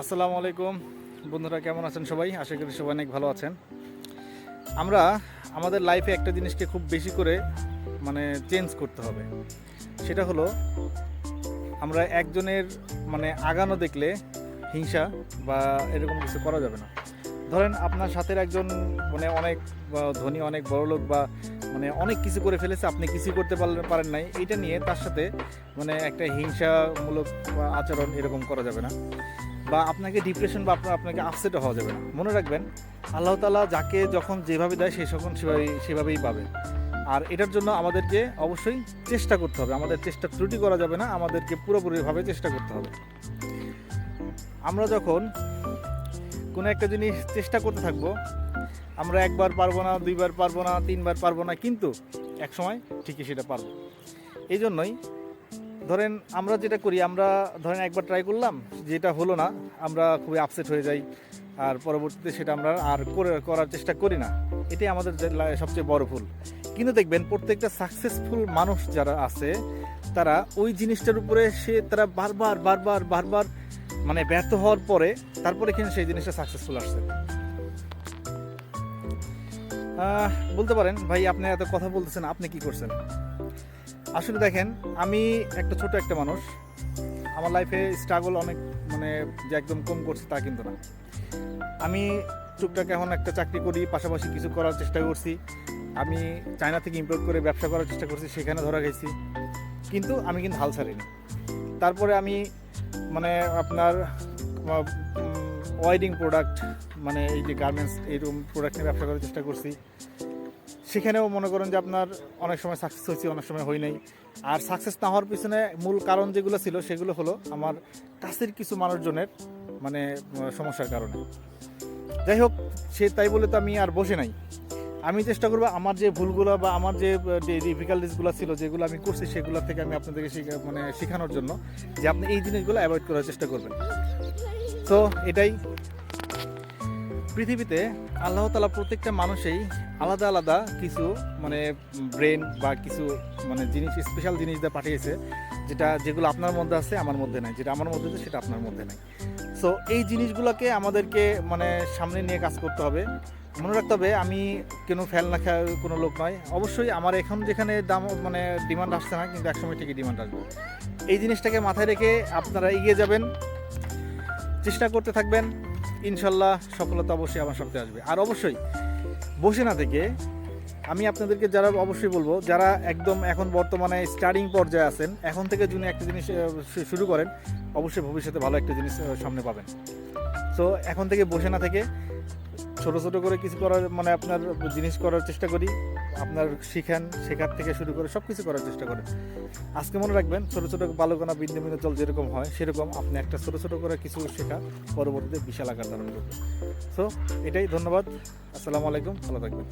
আসসালামু আলাইকুম। বন্ধুরা, কেমন আছেন সবাই? আশা করি সবাই অনেক ভালো আছেন। আমরা আমাদের লাইফে একটা জিনিসকে খুব বেশি করে মানে চেঞ্জ করতে হবে। সেটা হলো, আমরা একজনের মানে আগানো দেখলে হিংসা বা এরকম কিছু করা যাবে না। ধরেন আপনার সাথে একজন মানে অনেক ধনী, অনেক বড় লোক বা মানে অনেক কিছু করে ফেলেছে, আপনি কিছু করতে পারেন নাই। এটা নিয়ে তার সাথে মানে একটা হিংসামূলক আচরণ এরকম করা যাবে না। বা আপনাকে ডিপ্রেশন বা আপনার, আপনাকে আপসেটও হওয়া যাবে না। মনে রাখবেন, আল্লাহ তালা যাকে যখন যেভাবে দেয়, সে তখন সেভাবেই সেভাবেই পাবে। আর এটার জন্য আমাদেরকে অবশ্যই চেষ্টা করতে হবে। আমাদের চেষ্টা ত্রুটি করা যাবে না, আমাদেরকে পুরোপুরিভাবে চেষ্টা করতে হবে। আমরা যখন কোনো একটা জিনিস চেষ্টা করতে থাকব আমরা একবার পারব না, দুইবার পারব না, তিনবার পারব না, কিন্তু এক সময় ঠিকই সেটা পারব। এই জন্যই ধরেন আমরা যেটা করি, আমরা ধরেন একবার ট্রাই করলাম, যেটা হলো না, আমরা খুবই আপসেট হয়ে যাই, আর পরবর্তীতে সেটা আমরা আর করে, করার চেষ্টা করি না। এটাই আমাদের সবচেয়ে বড় ভুল। কিন্তু দেখবেন প্রত্যেকটা সাকসেসফুল মানুষ যারা আছে, তারা ওই জিনিসটার উপরে সে তারা বারবার বারবার বারবার মানে ব্যর্থ হওয়ার পরে, তারপরে কিন্তু সেই জিনিসটা সাকসেসফুল আসছে। বলতে পারেন, ভাই, আপনি এত কথা বলতেছেন, আপনি কি করছেন? আসলে দেখেন, আমি একটা ছোট একটা মানুষ। আমার লাইফে স্ট্রাগল অনেক মানে যে একদম কম করছে তা কিন্তু না। আমি টুকটাক এখন একটা চাকরি করি, পাশাপাশি কিছু করার চেষ্টা করছি। আমি চায়না থেকে ইম্পোর্ট করে ব্যবসা করার চেষ্টা করছি, সেখানে ধরা গেছি কিন্তু আমি কিন্তু হাল ছাড়িনি। তারপরে আমি মানে আপনার ওয়াইডিং প্রোডাক্ট মানে এই যে গার্মেন্টস এইরকম প্রোডাক্ট নিয়ে ব্যবসা করার চেষ্টা করছি। সেখানেও মনে করেন যে আপনার অনেক সময় সাকসেস হয়েছি, অনেক সময় হই নাই। আর সাকসেস না হওয়ার পিছনে মূল কারণ যেগুলো ছিল, সেগুলো হলো আমার কাছের কিছু মানুষজনের মানে সমস্যার কারণে। যাই হোক, সে তাই বলে তো আমি আর বসে নাই। আমি চেষ্টা করব আমার যে ভুলগুলো বা আমার যে ডিফিকাল্টিসগুলো ছিল, যেগুলো আমি করছি, সেগুলো থেকে আমি আপনাদেরকে মানে শেখানোর জন্য যে আপনি এই জিনিসগুলো অ্যাভয়েড করার চেষ্টা করবেন। তো এটাই। পৃথিবীতে আল্লাহ তালা প্রত্যেকটা মানুষেই আলাদা আলাদা কিছু মানে ব্রেন বা কিছু মানে জিনিস স্পেশাল জিনিস দিয়ে পাঠিয়েছে, যেটা, যেগুলো আপনার মধ্যে আছে, আমার মধ্যে নাই। যেটা আমার মধ্যে আছে, সেটা আপনার মধ্যে নাই। সো এই জিনিসগুলোকে আমাদেরকে মানে সামনে নিয়ে কাজ করতে হবে। মনে রাখতে হবে, আমি কোনো ফেল না খেয়ে কোনো লোক নয়। অবশ্যই আমার এখন যেখানে দাম মানে ডিমান্ড আসছে না, কিন্তু একসময় ঠিকই ডিমান্ড আসবে। এই জিনিসটাকে মাথায় রেখে আপনারা এগিয়ে যাবেন। চেষ্টা করতে থাকবেন। ইনশাল্লাহ সফলতা অবশ্যই আমার সাথে আসবে। আর অবশ্যই বসে না থেকে আমি আপনাদেরকে যারা অবশ্যই বলব, যারা একদম এখন বর্তমানে স্টার্টিং পর্যায়ে আছেন, এখন থেকে যদি একটা জিনিস শুরু করেন, অবশ্যই ভবিষ্যতে ভালো একটা জিনিস সামনে পাবেন। তো এখন থেকে বসে না থেকে ছোট ছোট করে কিছু করার মানে আপনার জিনিস করার চেষ্টা করি। আপনার শিখেন, শেখার থেকে শুরু করে সব কিছু করার চেষ্টা করেন। আজকে মনে রাখবেন, ছোট ছোট বালকোনা বিন্দু বিন্দু জল যেরকম হয়, সেরকম আপনি একটা ছোট ছোট করে কিছু শেখা, পরবর্তীতে বিশাল আকার ধারণ করবে। সো এটাই ধন্যবাদ। আসসালামু আলাইকুম, ভালো থাকবেন।